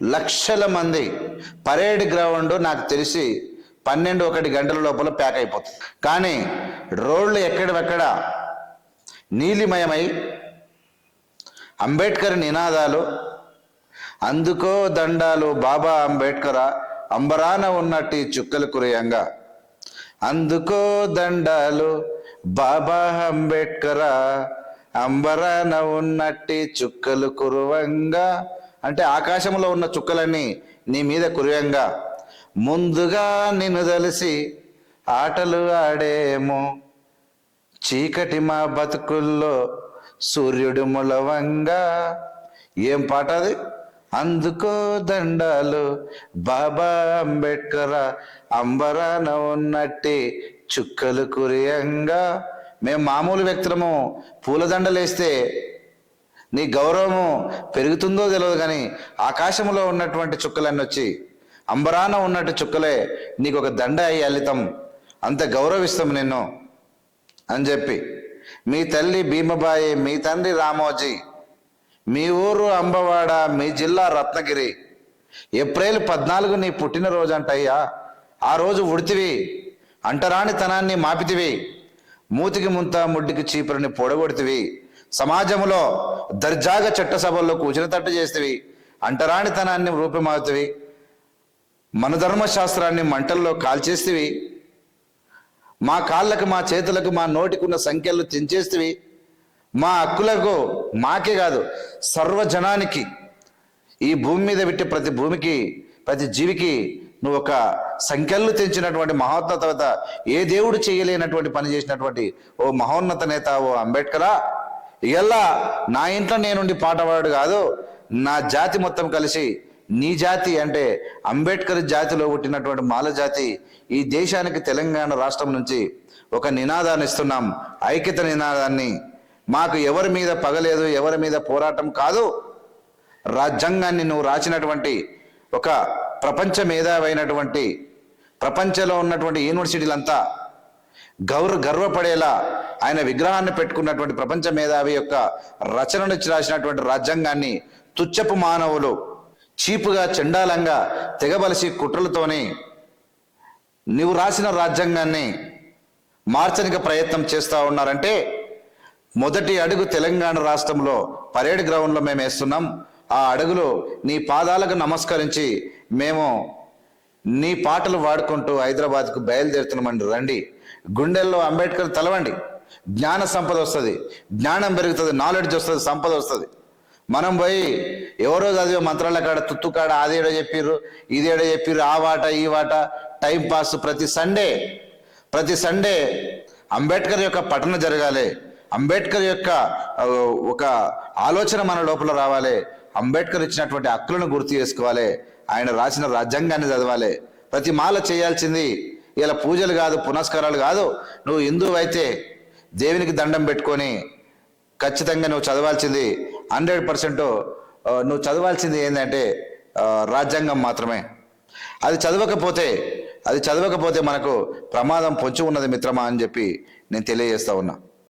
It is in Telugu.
లక్షల మంది పరేడ్ గ్రౌండ్ నాకు తెలిసి పన్నెండు ఒకటి గంటల లోపల ప్యాక్ అయిపోతుంది. కానీ రోడ్లు ఎక్కడెక్కడ నీలిమయమై అంబేద్కర్ నినాదాలు అందుకో దండాలు బాబా అంబేద్కర అంబరాన ఉన్నట్టు చుక్కలు కురయంగా అందుకో దండాలు బాబా అంబేద్కర అంబరాన ఉన్నట్టి చుక్కలు కురువంగా అంటే ఆకాశంలో ఉన్న చుక్కలన్నీ నీ మీద కురియంగా. ముందుగా నిన్ను తెలిసి ఆటలు ఆడేమో. చీకటి మా బతుకుల్లో సూర్యుడు ములవంగా. ఏం పాట అది? అందుకో దండాలు బాబా అంబేద్కర్ అంబరాన ఉన్నట్టి చుక్కలు కురియంగా. మేము మామూలు వ్యక్తులము పూలదండలు వేస్తే నీ గౌరవము పెరుగుతుందో తెలియదు కానీ ఆకాశంలో ఉన్నటువంటి చుక్కలన్నీ వచ్చి అంబరాన ఉన్నట్టు చుక్కలే నీకు ఒక దండ అయ్యి అల్లితం. అంత గౌరవిస్తాం నిన్ను అని చెప్పి మీ తల్లి భీమబాయి మీ తండ్రి రామోజీ మీ ఊరు అంబవాడ మీ జిల్లా రత్నగిరి ఏప్రిల్ పద్నాలుగు నీ పుట్టినరోజు అంటయ్యా ఆ రోజు ఉడితివి అంటరానితనాన్ని మాపితివి మూతికి ముంత ముడ్డికి చీపురని పొడగొడితివి. సమాజంలో దర్జాగా చట్టసభల్లో కూచిన తట్టు చేస్తేవి. అంటరానితనాన్ని రూపమాతువి మన ధర్మశాస్త్రాన్ని మంటల్లో కాల్చేస్తేవి. మా కాళ్ళకు మా చేతులకు మా నోటికున్న సంఖ్యలు తెంచేస్తేవి మా హక్కులకు మాకే కాదు సర్వజనానికి. ఈ భూమి మీద పెట్టి ప్రతి భూమికి ప్రతి జీవికి నువ్వు ఒక సంఖ్యలు తెంచినటువంటి మహోన్నతత ఏ దేవుడు చేయలేనటువంటి పని చేసినటువంటి ఓ మహోన్నత నేత ఓ అంబేద్కరా. ఇలా నా ఇంట్లో నేనుండి పాట పాడు కాదు నా జాతి మొత్తం కలిసి నీ జాతి అంటే అంబేద్కర్ జాతిలో పుట్టినటువంటి మాల జాతి ఈ దేశానికి తెలంగాణ రాష్ట్రం నుంచి ఒక నినాదాన్ని ఇస్తున్నాం ఐక్యత నినాదాన్ని. మాకు ఎవరి మీద పగలేదు ఎవరి మీద పోరాటం కాదు. రాజ్యాంగాన్ని నువ్వు రాసినటువంటి ఒక ప్రపంచ మేధావైనటువంటి ప్రపంచంలో ఉన్నటువంటి యూనివర్సిటీలంతా గౌర గర్వపడేలా ఆయన విగ్రహాన్ని పెట్టుకున్నటువంటి ప్రపంచ మేధావి యొక్క రచనను రాసినటువంటి రాజ్యాంగాన్ని తుచ్చపు మానవులు చీపుగా చండాలంగా తెగబలిసి కుట్రలతోని నీవు రాసిన రాజ్యాంగాన్ని మార్చనిక ప్రయత్నం చేస్తూ ఉన్నారంటే మొదటి అడుగు తెలంగాణ రాష్ట్రంలో పరేడ్ గ్రౌండ్లో మేము వేస్తున్నాం. ఆ అడుగులో నీ పాదాలకు నమస్కరించి మేము నీ పాటలు వాడుకుంటూ హైదరాబాద్కు బయలుదేరుతున్నామండి. రండి. గుండెల్లో అంబేద్కర్ తలవండి. జ్ఞాన సంపద వస్తుంది. జ్ఞానం పెరుగుతుంది నాలెడ్జ్ వస్తుంది సంపద వస్తుంది. మనం పోయి ఎవరో చదివే మంత్రాల కాడ తుత్తు కాడ అదేడో చెప్పిర్రు ఇదేడో చెప్పిర్రు ఆ వాట ఈ వాట టైం పాస్ ప్రతి సండే ప్రతి సండే అంబేద్కర్ యొక్క పఠన జరగాలి. అంబేద్కర్ యొక్క ఒక ఆలోచన మన లోపల రావాలి. అంబేద్కర్ ఇచ్చినటువంటి హక్కులను గుర్తు చేసుకోవాలి. ఆయన రాసిన రాజ్యాంగాన్ని చదవాలి. ప్రతి మాల చేయాల్సింది ఇలా పూజలు కాదు పునస్కారాలు కాదు. నువ్వు హిందువు అయితే దేవునికి దండం పెట్టుకొని ఖచ్చితంగా నువ్వు చదవాల్సింది హండ్రెడ్ పర్సెంట్ నువ్వు చదవాల్సింది ఏంటంటే రాజ్యాంగం మాత్రమే. అది చదవకపోతే అది చదవకపోతే మనకు ప్రమాదం పొంచి ఉన్నది మిత్రమా అని చెప్పి నేను తెలియజేస్తా ఉన్నా.